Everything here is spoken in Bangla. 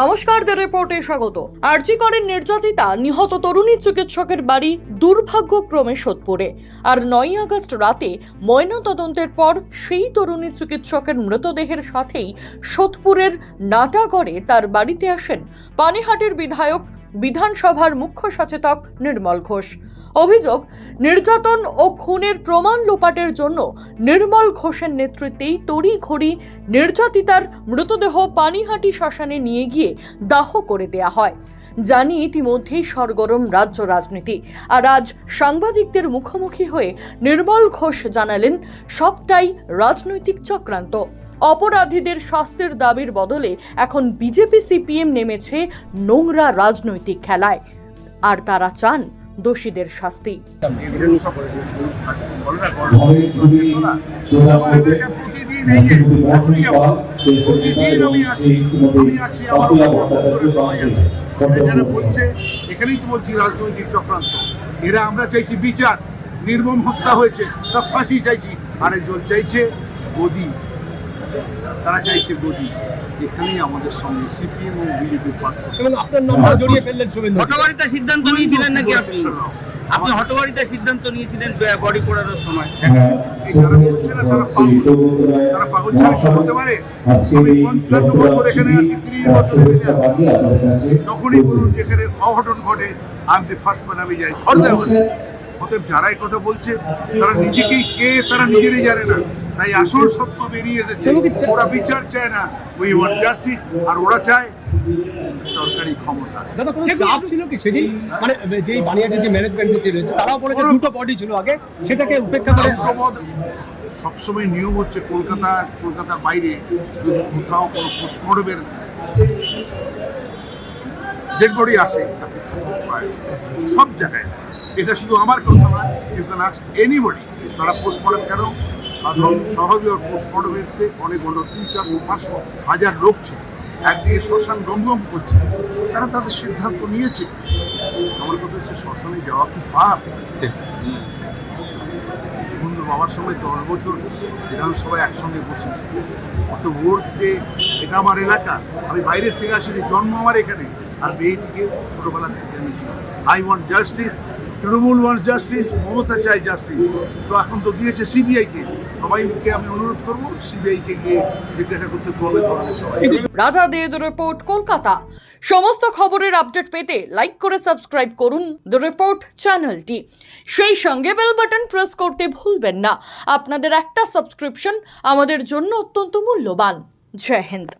নমস্কার দ্য রিপোর্টে স্বাগত। আরজি করেন নির্যাতিতা, নিহত তরুণী চিকিৎসকের বাড়ি দুর্ভাগ্যক্রমে সোদপুরে। আর নয় আগস্ট রাতে ময়নাতদন্তের পর সেই তরুণী চিকিৎসকের মৃতদেহের সাথেই সোদপুরের নাটাগড়ে তার বাড়িতে আসেন। পানিহাটের বিধায়ক বিধানসভার মুখ্য সচেতক নির্মল ঘোষ। অভিযোগ, নির্যাতন ও খুনের প্রমাণ লোপাটের জন্য নির্মল ঘোষের নেতৃত্বেই তড়িঘড়ি নির্যাতিতার মৃতদেহ পানিহাটি শ্মশানে নিয়ে গিয়ে দাহ করে দেয়া হয়। জানি ইতিমধ্যেই সরগরম রাজ্য রাজনীতি। আর আজ সাংবাদিকদের মুখোমুখি হয়ে নির্মল ঘোষ জানালেন, সবটাই রাজনৈতিক চক্রান্ত। অপরাধীদের শাস্তির দাবির বদলে এখন বিজেপি সিপিএম নেমেছে নোংরা রাজনৈতিক খেলায়। আর তারা চান দোষীদের শাস্তি। যারা বলছে এখানেই তো বলছি রাজনৈতিক চক্রান্ত। এরা আমরা চাইছি বিচার নির্মম হত্যা হয়েছে তার ফাঁসি চাইছি। আরেকজন চাইছে গদি তারা চাইছে গদি। এখানেই আমাদের সঙ্গে সিপিএম এবং শুভেন্দু হটবাড়িতে সিদ্ধান্ত নিয়েছিলেন নাকি আপনি? আপনি হটবাড়িতে সিদ্ধান্ত নিয়েছিলেন বডি সময়? যারা তারা পাগল। ছাড়া হতে পারে। আমি পঞ্চান্ন বছর এখানে আছি তিরিশ বছর যখনই বলুন যেখানে অঘটন ঘটে আমি ফার্স্ট ম্যান আমি যাই। অতএব যারা এই কথা বলছে তারা নিজেকেই কে তারা নিজেরই জানে না। তাই আসল সত্য বেরিয়ে এসেছে। ওরা বিচার চায় না উই ওয়ান্ট জাস্টিস আর ওরা চায় সরকারি ক্ষমতা। দাদা কোনো চাপ ছিল কি সেদিন? মানে যেই যে ম্যানেজমেন্ট যে রয়েছে তারাও বলেছে দুটো বডি ছিল আগে সেটাকে উপেক্ষা করে সবসময় নিয়ম হচ্ছে কলকাতা কলকাতার বাইরে যদি কোথাও কোনো পোস্টমর্টমের ডেড বডি আসে সব জায়গায়। এটা শুধু আমার কথা নয় ইউ ক্যান আস্ক এনিবডি তারা পোস্টমর্টম কেন? সাধারণ স্বাভাবিক পোস্টমর্টমেতে অনেক হলো তিন চারশো পাঁচশো হাজার লোক ছিল। একদিকে শ্মশান রমরম করছে। তারা তাদের সিদ্ধান্ত নিয়েছে। আমার কথা হচ্ছে শ্মশানে যাওয়া কি পাপ? সুন্দর বাবার সঙ্গে দশ বছর বিধানসভায় একসঙ্গে বসেছি। অত ওর যে এটা আমার এলাকা আমি বাইরের থেকে আসিনি জন্ম আমার এখানে। আর মেয়েটিকে ছোটবেলা থেকে এনেছি। I want justice Trinamool want justice, Mamata চাই জাস্টিস। তো এখন তো দিয়েছে সিবিআইকে। সবাইকে আমি অনুরোধ করব সিবিআইকে গিয়ে জিজ্ঞাসা করতে সবাই। রাজা দেদ রিপোর্ট কলকাতা। সমস্ত খবরের আপডেট পেতে লাইক করে সাবস্ক্রাইব করুন দ্য রিপোর্ট চ্যানেলটি সেই সঙ্গে বেল বাটন প্রেস করতে ভুলবেন না। আপনাদের একটা সাবস্ক্রিপশন আমাদের জন্য অত্যন্ত মূল্যবান। জয় হিন্দ।